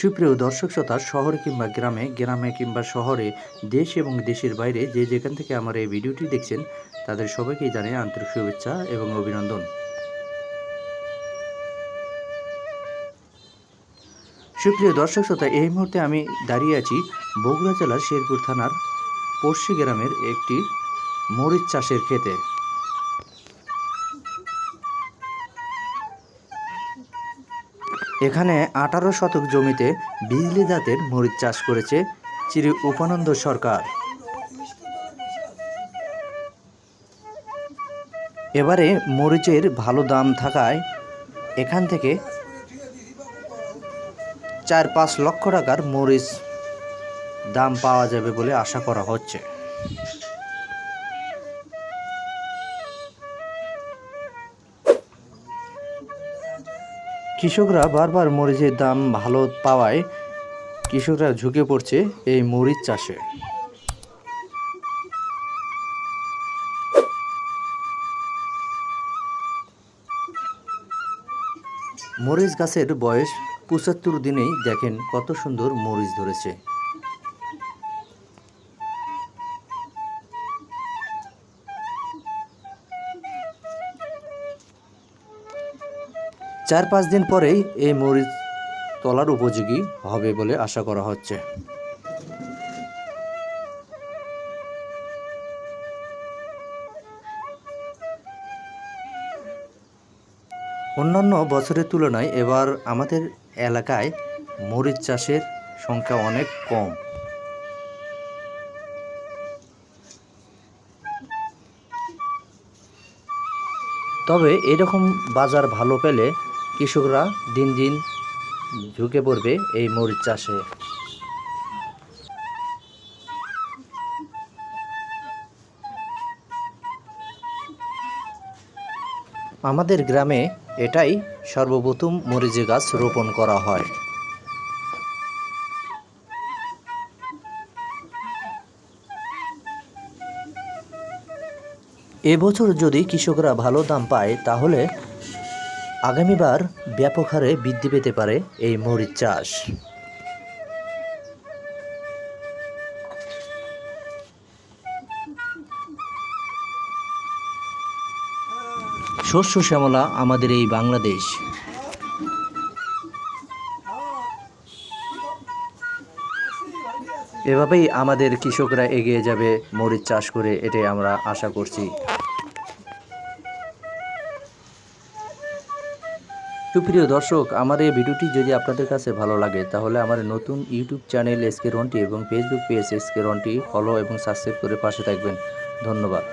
সুপ্রিয় দর্শক শ্রোতা, শহরে কিংবা গ্রামে গ্রামে কিংবা শহরে দেশ এবং দেশের বাইরে যে যেখান থেকে আমার এই ভিডিওটি দেখছেন, তাদের সবাইকেই জানাই আন্তরিক শুভেচ্ছা এবং অভিনন্দন। সুপ্রিয় দর্শক শ্রোতা, এই মুহূর্তে আমি দাঁড়িয়ে আছি বগুড়া জেলার শেরপুর থানার পড়শি গ্রামের একটি মরিচ চাষের ক্ষেতে। এখানে আঠারো শতক জমিতে বিজলি জাতের মরিচ চাষ করেছে চিরি উপানন্দ সরকার। এবারে মরিচের ভালো দাম থাকায় এখান থেকে চার পাঁচ লক্ষ টাকার মরিচ দাম পাওয়া যাবে বলে আশা করা হচ্ছে। কৃষকরা বারবার মরিচের দাম ভালো পাওয়ায় কৃষকরা ঝুঁকে পড়ছে এই মরিচ চাষে। মরিচ গাছের বয়স পঁচাত্তর দিনেই দেখেন কত সুন্দর মরিচ ধরেছে। চার পাঁচ দিন পরেই এই মরিচ তোলার উপযোগী হবে বলে আশা করা হচ্ছে। অন্যান্য বছরের তুলনায় এবার আমাদের এলাকায় মরিচ চাষের সংখ্যা অনেক কম। তবে এরকম বাজার ভালো পেলে কৃষকরা দিন দিন ঝুঁকে পড়বে এই মরিচ চাষে। আমাদের গ্রামে এটাই সর্বপ্রথম মরিচে গাছ রোপণ করা হয়। এবছর যদি কৃষকরা ভালো দাম পায়, তাহলে আগামীবার ব্যাপক হারে বৃদ্ধি পেতে পারে এই মরিচ চাষ। শস্য শ্যামলা আমাদের এই বাংলাদেশ। এভাবেই আমাদের কৃষকরা এগিয়ে যাবে মরিচ চাষ করে, এটাই আমরা আশা করছি। সুপ্রিয় দর্শক, আমার এই ভিডিওটি যদি আপনাদের কাছে ভালো লাগে, তাহলে আমার নতুন ইউটিউব চ্যানেল এসকে রনটি এবং Facebook page SK Ronti follow এবং সাবস্ক্রাইব করে পাশে থাকবেন। ধন্যবাদ।